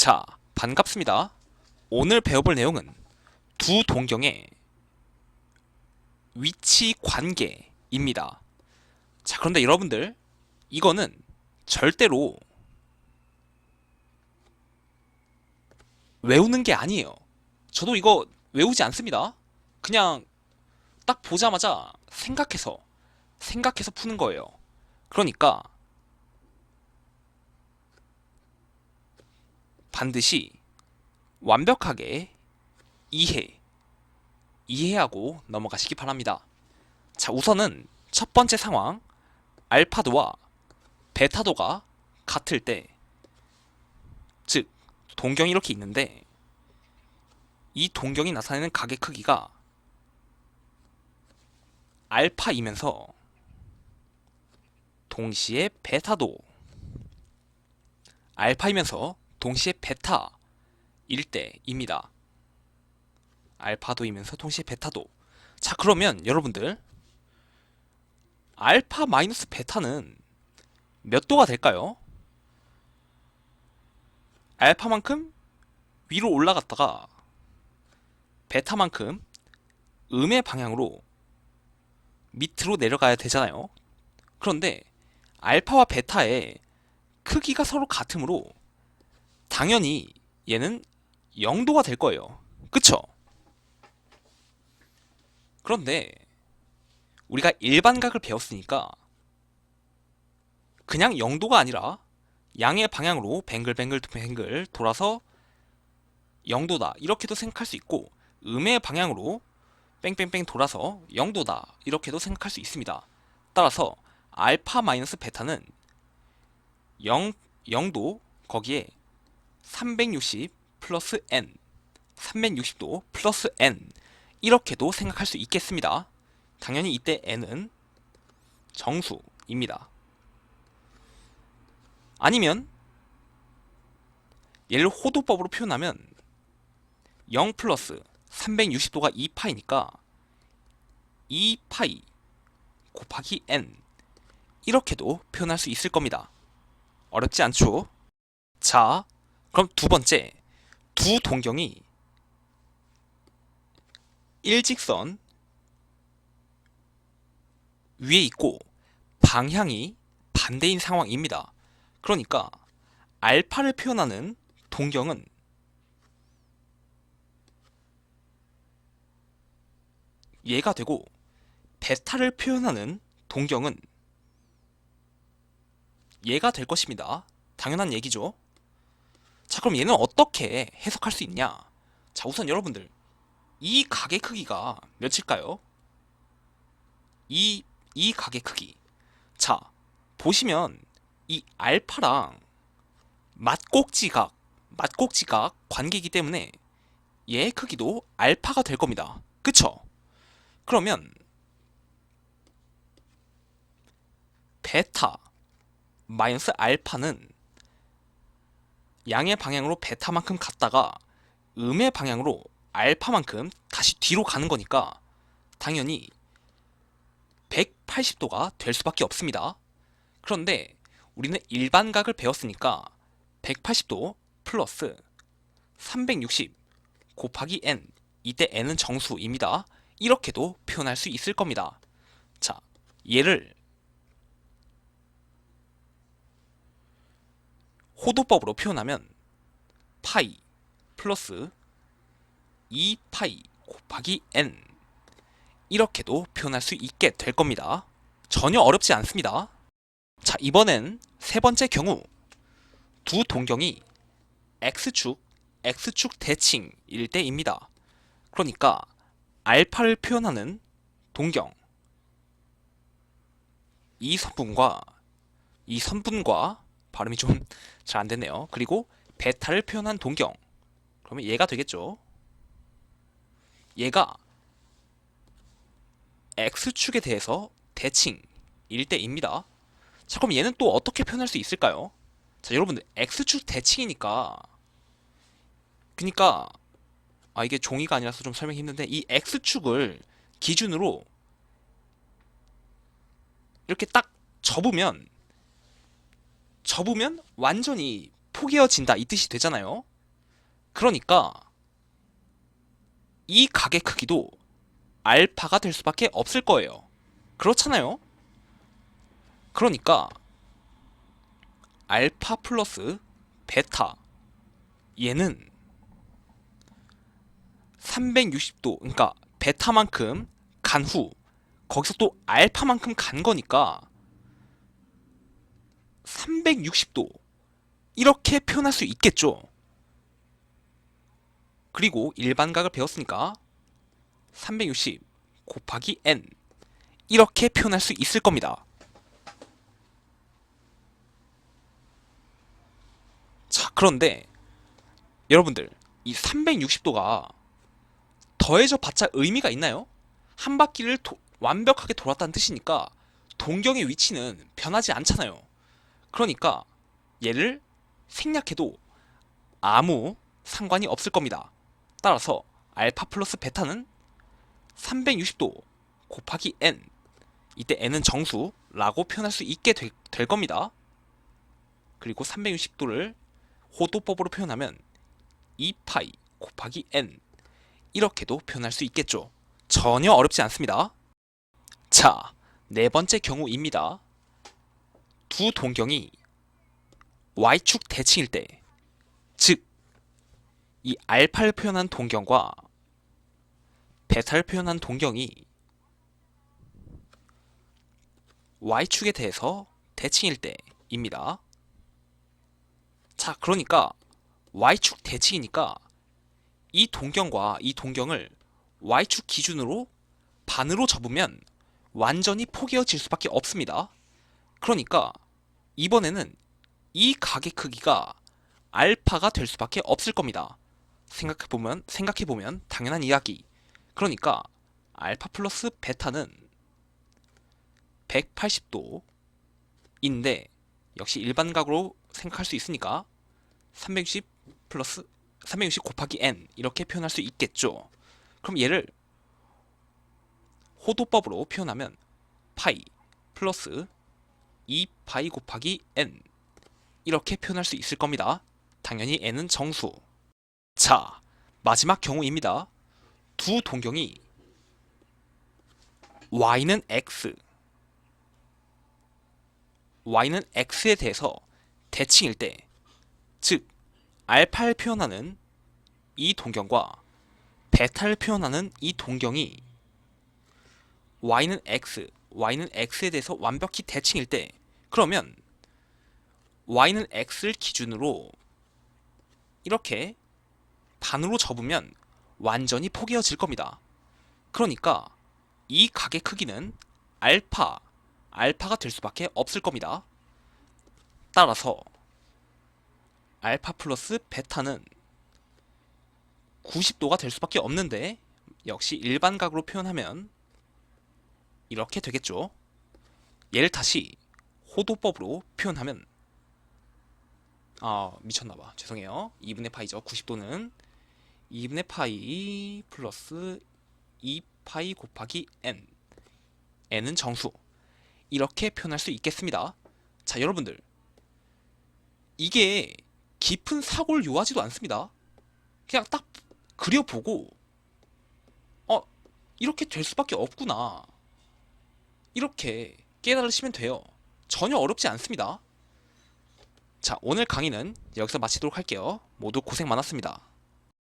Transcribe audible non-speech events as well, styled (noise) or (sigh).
자, 반갑습니다. 오늘 배워볼 내용은 두 동경의 위치 관계입니다. 자, 그런데 여러분들, 이거는 절대로 외우는 게 아니에요. 저도 이거 외우지 않습니다. 그냥 딱 보자마자 생각해서, 생각해서 푸는 거예요. 그러니까 반드시 완벽하게 이해, 이해하고 넘어가시기 바랍니다. 자, 우선은 첫 번째 상황, 알파도와 베타도가 같을 때, 즉, 동경이 이렇게 있는데, 이 동경이 나타내는 각의 크기가 알파이면서 동시에 베타도 알파이면서 동시에 베타일 때입니다. 알파도이면서 동시에 베타도. 자, 그러면 여러분들 알파 마이너스 베타는 몇 도가 될까요? 알파만큼 위로 올라갔다가 베타만큼 음의 방향으로 밑으로 내려가야 되잖아요. 그런데 알파와 베타의 크기가 서로 같으므로 당연히 얘는 0도가 될 거예요. 그쵸? 그런데 우리가 일반각을 배웠으니까 그냥 0도가 아니라 양의 방향으로 뱅글뱅글 뱅글 돌아서 0도다 이렇게도 생각할 수 있고 음의 방향으로 뺑뺑뺑 돌아서 0도다 이렇게도 생각할 수 있습니다. 따라서 알파 마이너스 베타는 0, 0도 거기에 360 플러스 n 360도 플러스 n 이렇게도 생각할 수 있겠습니다. 당연히 이때 n은 정수입니다. 아니면 얘를 호도법으로 표현하면 0 플러스 360도가 2파이니까 2파이 곱하기 n 이렇게도 표현할 수 있을 겁니다. 어렵지 않죠? 자, 그럼 두 번째, 두 동경이 일직선 위에 있고 방향이 반대인 상황입니다. 그러니까 알파를 표현하는 동경은 얘가 되고 베타를 표현하는 동경은 얘가 될 것입니다. 당연한 얘기죠. 자, 그럼 얘는 어떻게 해석할 수 있냐? 자, 우선 여러분들, 이 각의 크기가 몇일까요? 이, 이 각의 크기. 자, 보시면 이 알파랑 맞꼭지각, 맞꼭지각 관계이기 때문에 얘의 크기도 알파가 될 겁니다. 그쵸? 그러면 베타 마이너스 알파는 양의 방향으로 베타만큼 갔다가 음의 방향으로 알파만큼 다시 뒤로 가는 거니까 당연히 180도가 될 수밖에 없습니다. 그런데 우리는 일반각을 배웠으니까 180도 플러스 360 곱하기 n 이때 n은 정수입니다. 이렇게도 표현할 수 있을 겁니다. 자, 얘를 호도법으로 표현하면 파이 플러스 2파이 곱하기 n 이렇게도 표현할 수 있게 될 겁니다. 전혀 어렵지 않습니다. 자, 이번엔 세 번째 경우 두 동경이 x축, x축 대칭일 때입니다. 그러니까 알파를 표현하는 동경 이 선분과 이 선분과 발음이 좀 (laughs) 잘 안 됐네요. 그리고 베타를 표현한 동경 그러면 얘가 되겠죠. 얘가 x축에 대해서 대칭일 때입니다. 자, 그럼 얘는 또 어떻게 표현할 수 있을까요? 자, 여러분들 x축 대칭이니까 그니까 아 이게 종이가 아니라서 좀 설명이 힘든데 이 x축을 기준으로 이렇게 딱 접으면 접으면 완전히 포개어진다 이 뜻이 되잖아요. 그러니까 이 가게 크기도 알파가 될 수밖에 없을 거예요. 그렇잖아요? 그러니까 알파 플러스 베타 얘는 360도 그러니까 베타만큼 간 후 거기서 또 알파만큼 간 거니까 360도 이렇게 표현할 수 있겠죠. 그리고 일반각을 배웠으니까 360 곱하기 n 이렇게 표현할 수 있을 겁니다. 자, 그런데 여러분들 이 360도가 더해져 봤자 의미가 있나요? 한 바퀴를 도- 완벽하게 돌았다는 뜻이니까 동경의 위치는 변하지 않잖아요. 그러니까 얘를 생략해도 아무 상관이 없을 겁니다. 따라서 알파 플러스 베타는 360도 곱하기 n 이때 n은 정수라고 표현할 수 있게 될, 될 겁니다. 그리고 360도를 호도법으로 표현하면 2파이 곱하기 n 이렇게도 표현할 수 있겠죠. 전혀 어렵지 않습니다. 자, 네 번째 경우입니다. 두 동경이 y축 대칭일 때, 즉, 이 알파를 표현한 동경과 베타를 표현한 동경이 y축에 대해서 대칭일 때입니다. 자, 그러니까 y축 대칭이니까 이 동경과 이 동경을 y축 기준으로 반으로 접으면 완전히 포개어질 수밖에 없습니다. 그러니까 이번에는 이 가게 크기가 알파가 될 수밖에 없을 겁니다. 생각해보면 생각해보면 당연한 이야기. 그러니까 알파 플러스 베타는 180도인데 역시 일반 각으로 생각할 수 있으니까 360 플러스 360 곱하기 n 이렇게 표현할 수 있겠죠. 그럼 얘를 호도법으로 표현하면 파이 플러스 2파이 곱하기 n 이렇게 표현할 수 있을 겁니다. 당연히 n은 정수. 자, 마지막 경우입니다. 두 동경이 y는 x y는 x에 대해서 대칭일 때, 즉 알파를 표현하는 이 동경과 베타를 표현하는 이 동경이 y는 x, y는 x에 대해서 완벽히 대칭일 때 그러면 y는 x를 기준으로 이렇게 반으로 접으면 완전히 포개어질 겁니다. 그러니까 이 각의 크기는 알파, 알파가 될 수밖에 없을 겁니다. 따라서 알파 플러스 베타는 90도가 될 수밖에 없는데 역시 일반각으로 표현하면 이렇게 되겠죠. 얘를 다시 호도법으로 표현하면 아 미쳤나봐. 죄송해요. 2분의 파이죠. 90도는 2분의 파이 플러스 2파이 곱하기 n. n은 정수. 이렇게 표현할 수 있겠습니다. 자 여러분들. 이게 깊은 사고를 요하지도 않습니다. 그냥 딱 그려보고 어 이렇게 될 수밖에 없구나 이렇게 깨달으시면 돼요. 전혀 어렵지 않습니다. 자 오늘 강의는 여기서 마치도록 할게요. 모두 고생 많았습니다